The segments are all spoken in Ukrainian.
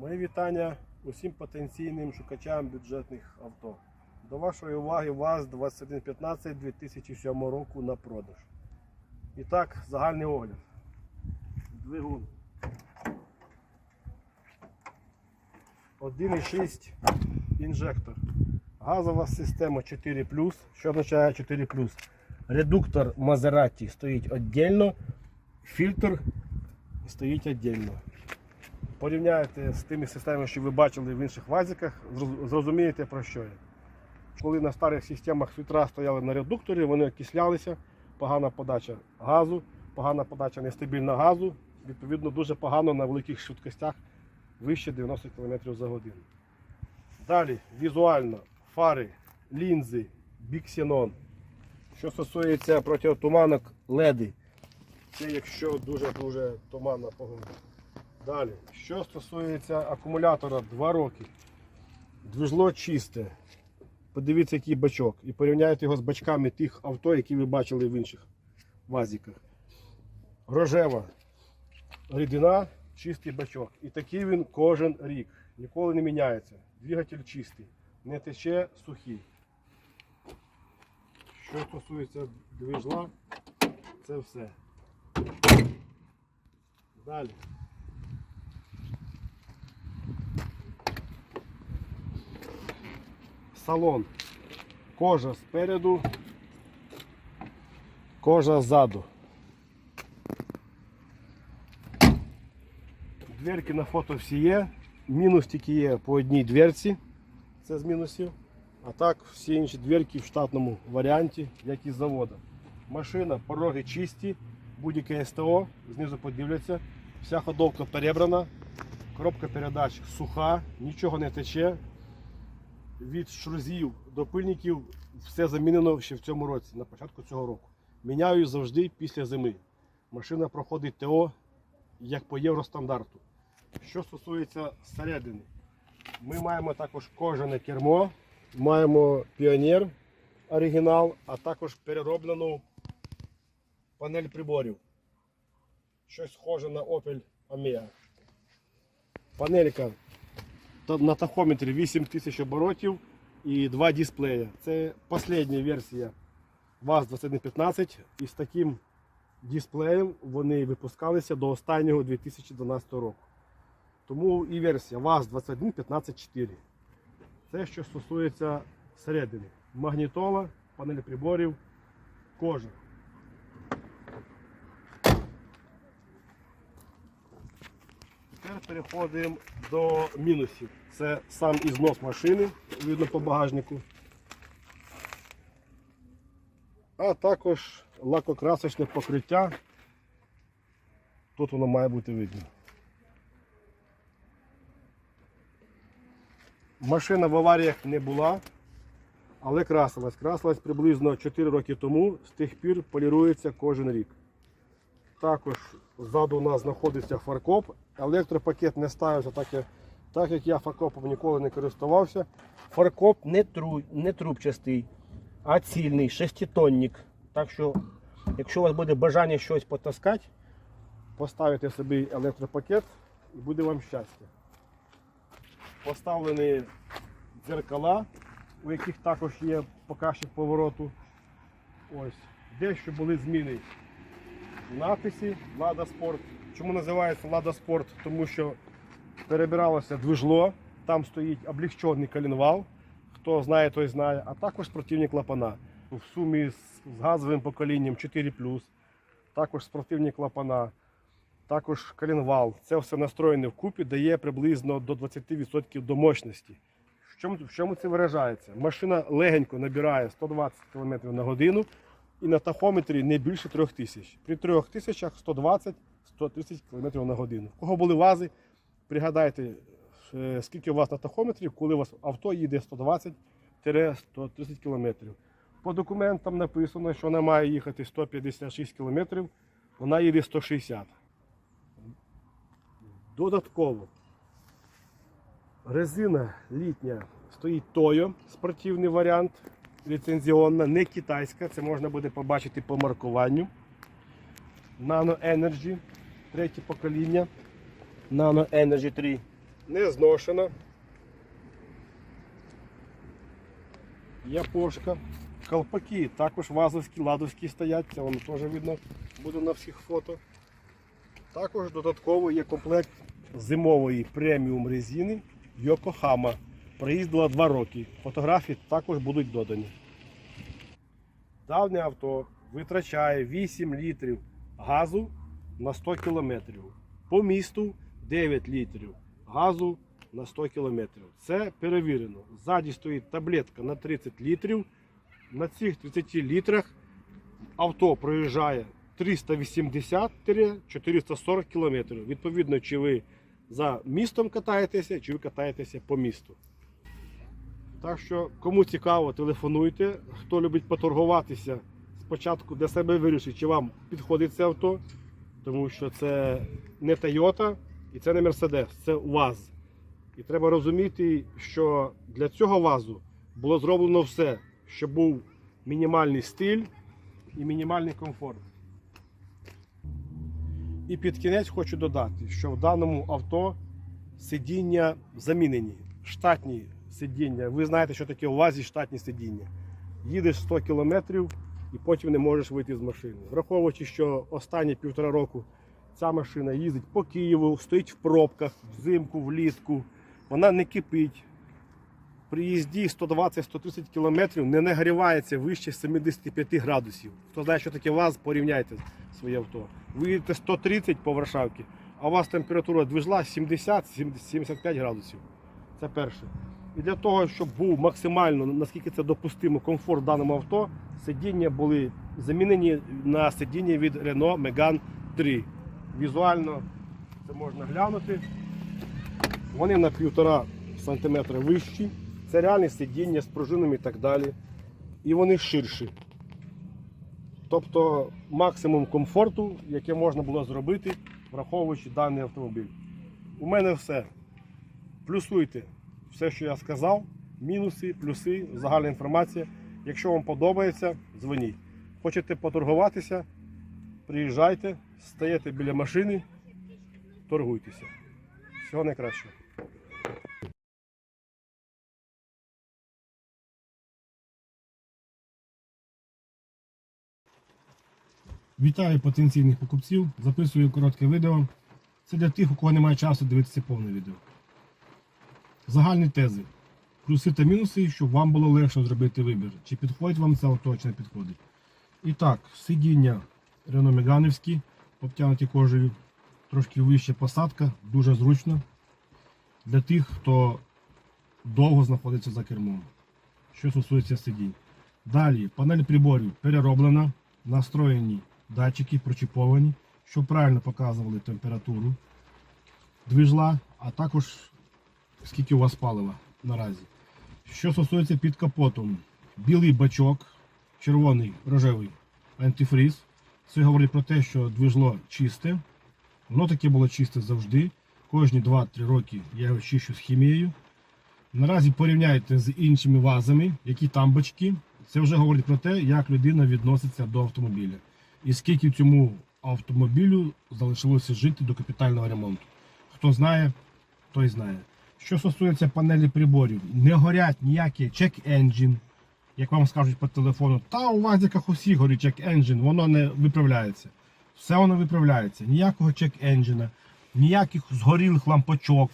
Мої вітання усім потенційним шукачам бюджетних авто. До вашої уваги ВАЗ 2115 2007 року на продаж. І так, загальний огляд. Двигун. 1,6 інжектор. Газова система 4 Що означає 4 Редуктор Maserati стоїть віддільно, фільтр стоїть віддільно. Порівняєте з тими системами, що ви бачили в інших вазиках, зрозумієте про що я. Коли на старих системах фільтра стояли на редукторі, вони окислялися, погана подача газу, погана подача нестабільна газу, відповідно дуже погано на великих швидкостях вище 90 км за годину. Далі візуально фари, лінзи, біксенон. Що стосується протитуманок леди, це якщо дуже-дуже туманна погода. Далі, що стосується акумулятора 2 роки, движло чисте. Подивіться, який бачок. І порівняйте його з бачками тих авто, які ви бачили в інших вазиках. Рожева рідина, чистий бачок. І такий він кожен рік. Ніколи не міняється. Двигатель чистий, не тече сухий. Що стосується движла, це все. Далі. Салон. Кожа спереду, кожа ззаду. Дверки на фото всі є. Мінус тільки є по одній дверці. Це з мінусів. А так всі інші дверки в штатному варіанті, як із заводу. Машина, пороги чисті, будь-яке СТО, знизу подивляться. Вся ходовка перебрана, коробка передач суха, нічого не тече. Від шрузів до пильників все замінено ще в цьому році, на початку цього року. Міняю завжди після зими. Машина проходить ТО як по євростандарту. Що стосується середини, ми маємо також кожане кермо, маємо піонер оригінал, а також перероблену панель приборів. Щось схоже на Opel Omea. Панелька на тахометрі 8000 оборотів і два дисплея. Це остання версія ВАЗ 2115 і з таким дисплеєм вони випускалися до останнього 2012 року. Тому і версія ВАЗ 2115.4. Це що стосується середини. Магнітола, панель приборів, кожа. Переходимо до мінусів. Це сам ізнос машини, видно по багажнику. А також лакокрасочне покриття. Тут воно має бути видно. Машина в аваріях не була, але красилась. Красилась приблизно 4 роки тому, з тих пір полірується кожен рік. Також ззаду у нас знаходиться фаркоп. Електропакет не ставився, так як, так як я фаркопом ніколи не користувався. Фаркоп не, тру, не трубчастий, а цільний, шеститонник. Так що, якщо у вас буде бажання щось потаскати, поставите собі електропакет і буде вам щастя. Поставлені дзеркала, у яких також є показчик повороту. Ось. Дещо були зміни написі Лада Спорт. Чому називається Лада Спорт? Тому що перебиралося движло, там стоїть облегчений коленвал. Хто знає, той знає, а також спортивні клапана. В сумі з, газовим поколінням 4 також спортивні клапана, також коленвал. Це все настроєне вкупі, дає приблизно до 20% до мощності. В чому, в чому це виражається? Машина легенько набирає 120 км на годину і на тахометрі не більше 3000. При 3000 120-130 км на годину. В кого були вази, пригадайте, е, скільки у вас на тахометрі, коли у вас авто їде 120-130 км. По документам написано, що вона має їхати 156 км, вона їде 160 Додатково резина літня стоїть Toyo, спортивний варіант, ліцензіонна, не китайська, це можна буде побачити по маркуванню. Nano Energy, третє покоління. Nano Energy 3. не зношена. Япошка. Колпаки також вазовські, ладовські стоять, це воно теж видно буде на всіх фото. Також додатково є комплект зимової преміум резини Yokohama. Проїздила 2 роки. Фотографії також будуть додані. Давнє авто витрачає 8 літрів газу на 100 км. По місту 9 літрів газу на 100 км. Це перевірено. Ззаді стоїть таблетка на 30 літрів. На цих 30 літрах авто проїжджає 380-440 км. Відповідно, чи ви за містом катаєтеся, чи ви катаєтеся по місту. Так що, кому цікаво, телефонуйте. Хто любить поторгуватися, спочатку для себе вирішить, чи вам підходить це авто, тому що це не Toyota і це не Mercedes, це УАЗ. І треба розуміти, що для цього ВАЗу було зроблено все, щоб був мінімальний стиль і мінімальний комфорт. І під кінець хочу додати, що в даному авто сидіння замінені. Штатні сидіння. Ви знаєте, що таке у УАЗі штатні сидіння. Їдеш 100 кілометрів і потім не можеш вийти з машини. Враховуючи, що останні півтора року ця машина їздить по Києву, стоїть в пробках, взимку, влітку, вона не кипить. При їзді 120-130 км не нагрівається вище 75 градусів. Хто знає, що таке ВАЗ, порівняйте своє авто. Ви їдете 130 по Варшавці, а у вас температура движла 70-75 градусів. Це перше. І для того, щоб був максимально, наскільки це допустимо, комфорт даному авто, сидіння були замінені на сидіння від Renault Megane 3. Візуально це можна глянути. Вони на 1,5 см вищі. Це реальне сидіння з пружинами і так далі. І вони ширші. Тобто максимум комфорту, яке можна було зробити, враховуючи даний автомобіль. У мене все. Плюсуйте все, що я сказав. Мінуси, плюси, загальна інформація. Якщо вам подобається, дзвоніть. Хочете поторгуватися, приїжджайте, стаєте біля машини, торгуйтеся. Всього найкращого. Вітаю потенційних покупців. Записую коротке відео. Це для тих, у кого немає часу дивитися повне відео. Загальні тези. Плюси та мінуси, щоб вам було легше зробити вибір. Чи підходить вам це авто, чи не підходить. І так, сидіння Рено Меганівські, обтянуті кожею, трошки вища посадка, дуже зручно. Для тих, хто довго знаходиться за кермом. Що стосується сидінь. Далі, панель приборів перероблена, настроєні датчики, прочіповані, щоб правильно показували температуру движла, а також скільки у вас палива наразі. Що стосується під капотом, білий бачок, червоний, рожевий антифриз. Це говорить про те, що движло чисте. Воно таке було чисте завжди. Кожні 2-3 роки я його чищу з хімією. Наразі порівняйте з іншими вазами, які там бачки. Це вже говорить про те, як людина відноситься до автомобіля. І скільки цьому автомобілю залишилося жити до капітального ремонту. Хто знає, той знає. Що стосується панелі приборів, не горять ніякі check-engine, як вам скажуть по телефону, та у ВАЗиках усі горить check-engine, воно не виправляється. Все воно виправляється. Ніякого check-engine, ніяких згорілих лампочок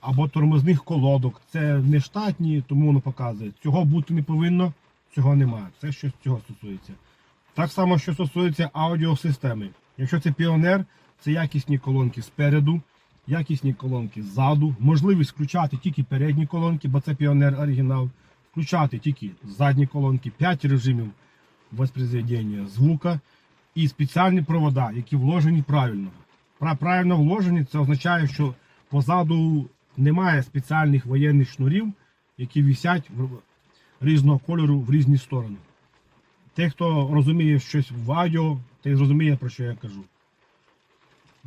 або тормозних колодок. Це не штатні, тому воно показує. Цього бути не повинно, цього немає. Це що цього стосується. Так само, що стосується аудіосистеми. Якщо це піонер, це якісні колонки спереду, якісні колонки ззаду, можливість включати тільки передні колонки, бо це піонер оригінал, включати тільки задні колонки, 5 режимів воспроизведення звука і спеціальні провода, які вложені правильно. Правильно вложені, це означає, що позаду немає спеціальних воєнних шнурів, які висять в- різного кольору в різні сторони. Той, хто розуміє щось в аудіо, той зрозуміє, про що я кажу.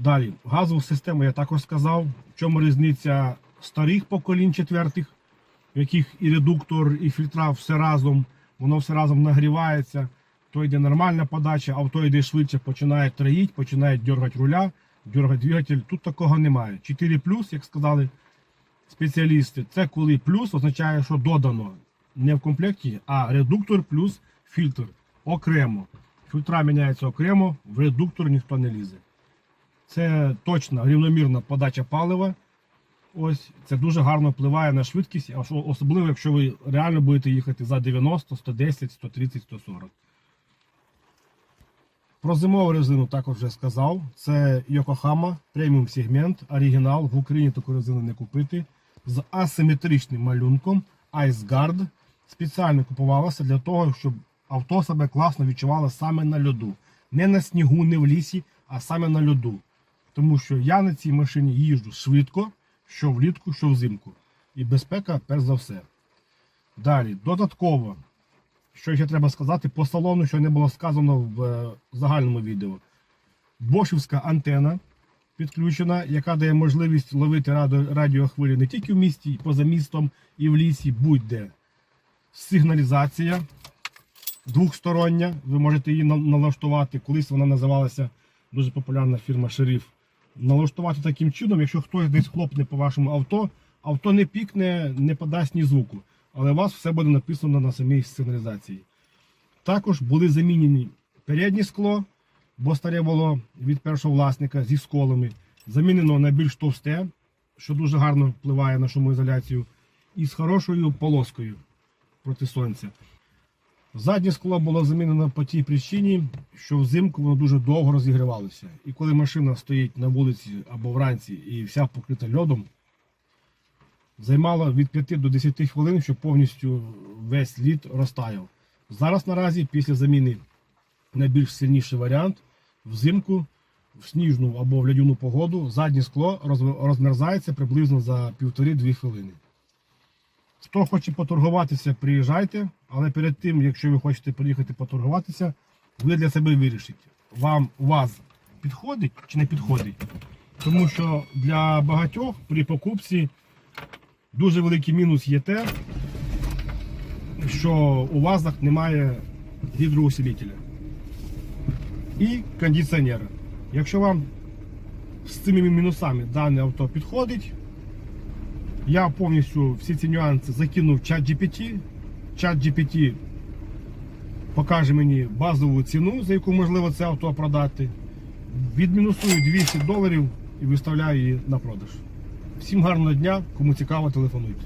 Далі, газову систему я також сказав. В чому різниця старих поколінь четвертих, в яких і редуктор, і фільтра все разом, воно все разом нагрівається, то йде нормальна подача, авто йде швидше, починає троїть, починає дергати руля, дергати двигатель. Тут такого немає. 4 плюс, як сказали, спеціалісти, це коли плюс означає, що додано не в комплекті, а редуктор плюс фільтр окремо. Фільтра міняються окремо, в редуктор ніхто не лізе. Це точна рівномірна подача палива. Ось це дуже гарно впливає на швидкість, особливо, якщо ви реально будете їхати за 90, 110, 130, 140. Про зимову резину також вже сказав. Це Yokohama преміум сегмент, оригінал. В Україні таку резину не купити. З асиметричним малюнком Ice Guard. Спеціально купувалося для того, щоб авто себе класно відчувало саме на льоду. Не на снігу, не в лісі, а саме на льоду. Тому що я на цій машині їжджу швидко, що влітку, що взимку. І безпека перш за все. Далі, додатково, що ще треба сказати, по салону, що не було сказано в е, загальному відео. Бошівська антена підключена, яка дає можливість ловити радіо, радіохвилі не тільки в місті, і поза містом, і в лісі, будь-де. Сигналізація двохстороння. Ви можете її налаштувати. Колись вона називалася дуже популярна фірма Шериф. Налаштувати таким чином, якщо хтось десь хлопне по вашому авто, авто не пікне, не подасть ні звуку. Але у вас все буде написано на самій сигналізації. Також були замінені переднє скло, бо старе було від першого власника зі сколами. Замінено на більш товсте, що дуже гарно впливає на шумоізоляцію, і з хорошою полоскою проти сонця. Заднє скло було замінено по тій причині, що взимку воно дуже довго розігрівалося. І коли машина стоїть на вулиці або вранці і вся покрита льодом, займало від 5 до 10 хвилин, щоб повністю весь лід розтаяв. Зараз наразі, після заміни на більш сильніший варіант, взимку в сніжну або в лядяну погоду заднє скло розмерзається приблизно за 1,5-2 хвилини. Хто хоче поторгуватися, приїжджайте, але перед тим, якщо ви хочете приїхати поторгуватися, ви для себе вирішите, вам вас підходить чи не підходить. Тому що для багатьох при покупці дуже великий мінус є те, що у вазах немає гідроусилителя і кондиціонера. Якщо вам з цими мінусами дане авто підходить, я повністю всі ці нюанси закинув в чат GPT. Чат GPT покаже мені базову ціну, за яку можливо це авто продати. Відмінусую 200 доларів і виставляю її на продаж. Всім гарного дня, кому цікаво, телефонуйте.